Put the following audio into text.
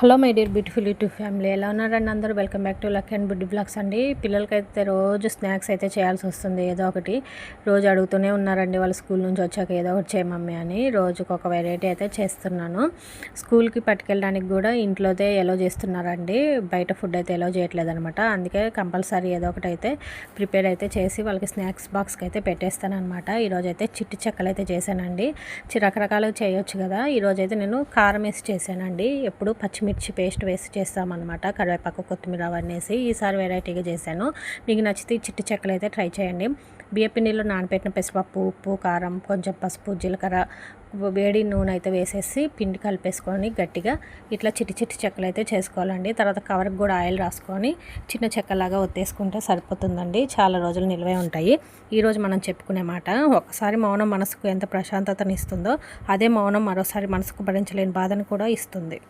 Hello my dear beautiful YouTube family ఎలా ఉన్నారండి అందరూ? Welcome back to luck and buddy vlogs అండి. పిల్లలకైతే రోజు స్నాక్స్ అయితే చేయాల్సి వస్తుంది ఏదో ఒకటి. రోజు అడుగుతూనే ఉన్నారండి వాళ్ళ స్కూల్ నుంచి వచ్చాక ఏదో ఒకటి చేయమమ్మీ అని. రోజుకి ఒక వెరైటీ అయితే చేస్తున్నాను. స్కూల్కి పట్టుకెళ్ళడానికి కూడా ఇంట్లోదే ఎలో చేస్తున్నారండి. బయట ఫుడ్ అయితే ఎలో చేయట్లేదు అనమాట అందుకే కంపల్సరీ ఏదో ఒకటి అయితే ప్రిపేర్ అయితే చేసి వాళ్ళకి స్నాక్స్ బాక్స్కి అయితే పెట్టేస్తానమాట ఈరోజు అయితే చిట్టి చెక్కలు అయితే చేశానండి. రకరకాలు చేయొచ్చు కదా. ఈరోజు అయితే నేను కారం వేసి చేశానండి. ఎప్పుడు పచ్చిమిర్చి పచ్చిమిర్చి పేస్ట్ వేసి చేస్తామన్నమాట. కరివేపాకు కొత్తిమీర అవన్నీ వేసి ఈసారి వెరైటీగా చేశాను. మీకు నచ్చితే చిట్టి చెక్కలు అయితే ట్రై చేయండి. బియ్యపిండిలో నానబెట్టిన పెసరపప్పు ఉప్పు కారం కొంచెం పసుపు జీలకర్ర వేడి నూనె అయితే వేసేసి పిండి కలిపేసుకొని గట్టిగా ఇట్లా చిట్టి చిట్టి చెక్కలు అయితే చేసుకోవాలండి. తర్వాత కవర్కి కూడా ఆయిల్ రాసుకొని చిన్న చెక్కలాగా ఒత్తేసుకుంటే సరిపోతుందండి. చాలా రోజులు నిల్వే ఉంటాయి. ఈరోజు మనం చెప్పుకునే మాట ఒకసారి మౌనం మనసుకు ఎంత ప్రశాంతతనిస్తుందో అదే మౌనం మరోసారి మనసుకు భరించలేని బాధను కూడా ఇస్తుంది.